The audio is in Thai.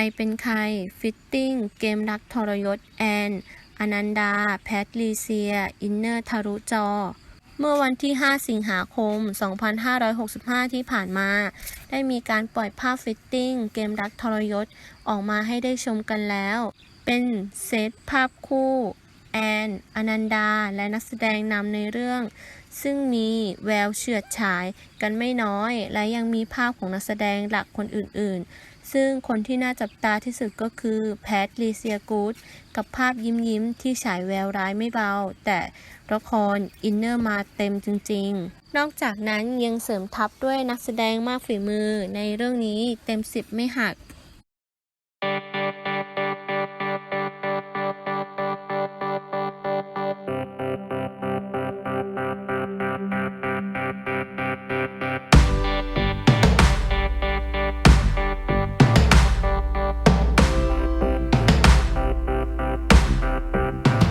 รเป็นใคร ฟิตติ้ง เกมรักทรยศ แอน อนันดา แพทลีเซีย อินเนอร์ทารุจอ เมื่อวันที่ 5 สิงหาคม 2565 ที่ผ่านมา ได้มีการปล่อยภาพฟิตติ้ง เกมรักทรยศ ออกมาให้ได้ชมกันแล้ว เป็นเซตภาพคู่ แอน อนันดา และนักแสดงนำในเรื่อง ซึ่งมีแววเฉือดฉายกันไม่น้อย และยังมีภาพของนักแสดงหลักคนอื่น ๆ ซึ่งคนที่น่าจับตาที่สุดก็คือแพทลีเซียกูดกับภาพยิ้มยิ้มๆที่ฉายแววร้ายไม่เบา แต่ละครอินเนอร์มาเต็มจริง ๆ นอกจากนั้นยังเสริมทัพด้วยนักแสดงมากฝีมือในเรื่องนี้เต็ม10ไม่หัก